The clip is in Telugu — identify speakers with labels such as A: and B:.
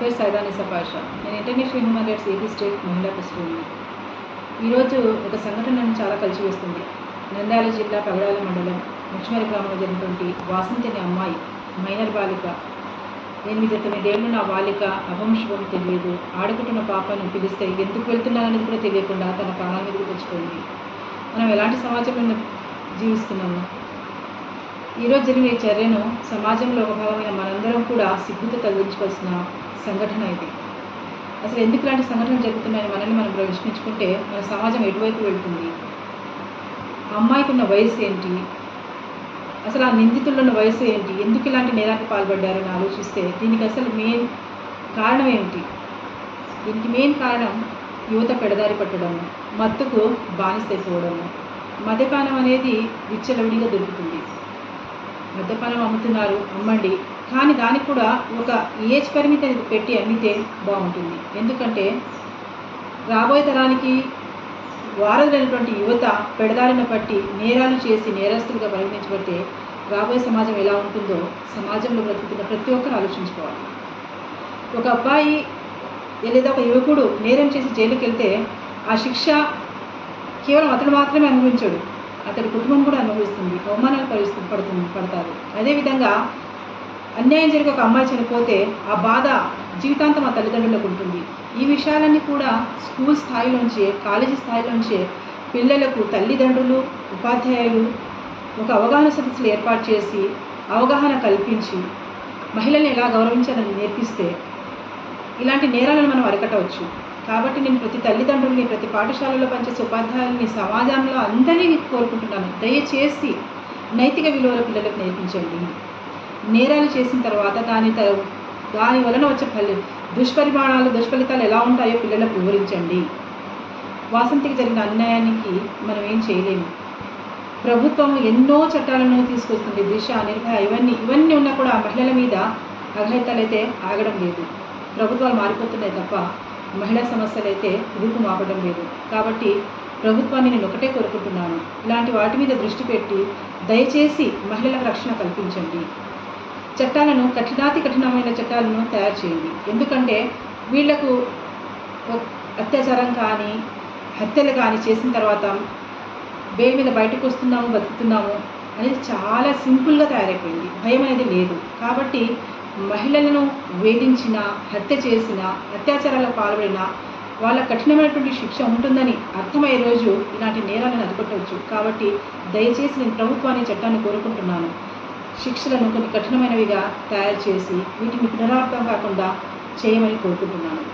A: పేరు సైదాని సపాష నేను international human rights AP state మహిళా ప్రెసిడెంట్ని. ఈరోజు ఒక సంఘటన నన్ను చాలా కలిసివేస్తుంది నంద్యాల జిల్లా పగడాల మండలం ముఖ్యమరి గ్రామంలో జరిగినటువంటి వాసంతి అనే అమ్మాయి మైనర్ బాలిక. ఎనిమిది తొమ్మిదేళ్ళు నా బాలిక అభంశుభం తెలియదు. ఆడుకుంటున్న పాపను పిలిస్తే ఎందుకు వెళ్తున్నాననేది కూడా తెలియకుండా తన ప్రాణాల మీదకి తెచ్చుకుంది. మనం ఎలాంటి సమాజంలో జీవిస్తున్నాము? ఈరోజు జరిగిన ఈ చర్యను సమాజంలో ఒక భాగమైన మనందరం కూడా సిగ్గుతో తగ్గించుకోవాల్సిన సంఘటన ఇది. అసలు ఎందుకు ఇలాంటి సంఘటనలు జరుగుతున్నాయని మనల్ని మనం ప్రశ్నించుకుంటే మన సమాజం ఎటువైపు వెళ్తుంది? అమ్మాయికి ఉన్న వయసు ఏంటి? అసలు ఆ నిందితుల్లో ఉన్న వయసు ఏంటి? ఎందుకు ఇలాంటి నేరానికి పాల్పడ్డారని ఆలోచిస్తే దీనికి అసలు మెయిన్ కారణం ఏమిటి? దీనికి మెయిన్ కారణం యువత పెడదారి పట్టడము మత్తుకు బానిసైపోవడము మద్యపానం అనేది విచ్చలవిడిగా దొరుకుతుంది. మద్యపానం అమ్ముతున్నారు అమ్మండి. కానీ దానికి కూడా ఒక ఏజ్ పరిమితి అనేది పెట్టి అమ్మితే బాగుంటుంది. ఎందుకంటే రాబోయే తరానికి వారధులైనటువంటి యువత పెడదారిన పట్టి నేరాలు చేసి నేరస్తులుగా పరిగణించబడితే రాబోయే సమాజం ఎలా ఉంటుందో సమాజంలో బ్రతుకుతున్న ప్రతి ఒక్కరు ఆలోచించుకోవాలి. ఒక అబ్బాయి లేదా ఒక యువకుడు నేరం చేసి జైలుకి వెళ్తే ఆ శిక్ష కేవలం అతను మాత్రమే అనుభవించడు. అతడి కుటుంబం కూడా అనుభవిస్తుంది అవమానాలు పరిస్థితి పడుతుంది పడతారు. అదేవిధంగా అన్యాయం జరిగి ఒక అమ్మాయి చనిపోతే ఆ బాధ జీవితాంతం ఆ తల్లిదండ్రులకు ఉంటుంది. ఈ విషయాలన్నీ కూడా స్కూల్ స్థాయిలోంచే కాలేజీ స్థాయిలోంచే పిల్లలకు తల్లిదండ్రులు ఉపాధ్యాయులు ఒక అవగాహన సదస్సులు ఏర్పాటు చేసి అవగాహన కల్పించి మహిళల్ని ఎలా గౌరవించాలని నేర్పిస్తే ఇలాంటి నేరాలను మనం అరికట్టవచ్చు. కాబట్టి నేను ప్రతి తల్లిదండ్రుల్ని ప్రతి పాఠశాలలో పనిచేసే ఉపాధ్యాయుల్ని సమాజంలో అందరినీ కోరుకుంటున్నాను. దయచేసి నైతిక విలువల పిల్లలకు నేర్పించండి. నేరాలు చేసిన తర్వాత దాని దాని వలన వచ్చే ఫలి దుష్పరిమాణాలు దుష్ఫలితాలు ఎలా ఉంటాయో పిల్లలకు వివరించండి. వాసంతికి జరిగిన అన్యాయానికి మనం ఏం చేయలేము. ప్రభుత్వం ఎన్నో చట్టాలను తీసుకొస్తుంది. దిశ నిర్భయ ఇవన్నీ ఇవన్నీ ఉన్నా కూడా ఆ మహిళల మీద అఘాయితాలు అయితే ఆగడం లేదు. ప్రభుత్వాలు మారిపోతున్నాయి తప్ప మహిళా సమస్యలు అయితే రూపు మాపడం లేదు. కాబట్టి ప్రభుత్వాన్ని నేను ఒకటే కోరుకుంటున్నాను. ఇలాంటి వాటి మీద దృష్టి పెట్టి దయచేసి మహిళలకు రక్షణ కల్పించండి. చట్టాలను కఠినాతి కఠినమైన చట్టాలను తయారు చేయండి. ఎందుకంటే వీళ్ళకు అత్యాచారం కానీ హత్యలు కానీ చేసిన తర్వాత బే మీద బయటకు వస్తున్నాము బతుకుతున్నాము అనేది చాలా సింపుల్గా తయారైపోయింది. భయం అనేది లేదు. కాబట్టి మహిళలను వేధించిన హత్య చేసిన అత్యాచారాలకు పాల్పడిన వాళ్ళ కఠినమైనటువంటి శిక్ష ఉంటుందని అర్థమయ్యే రోజు ఇలాంటి నేరాలను అరికొట్టవచ్చు కాబట్టి దయచేసి నేను ప్రభుత్వాన్ని చట్టాన్ని కోరుకుంటున్నాను. శిక్షలను కొన్ని కఠినమైనవిగా తయారు చేసి వీటిని పునరావృతం కాకుండా చేయమని కోరుకుంటున్నాను.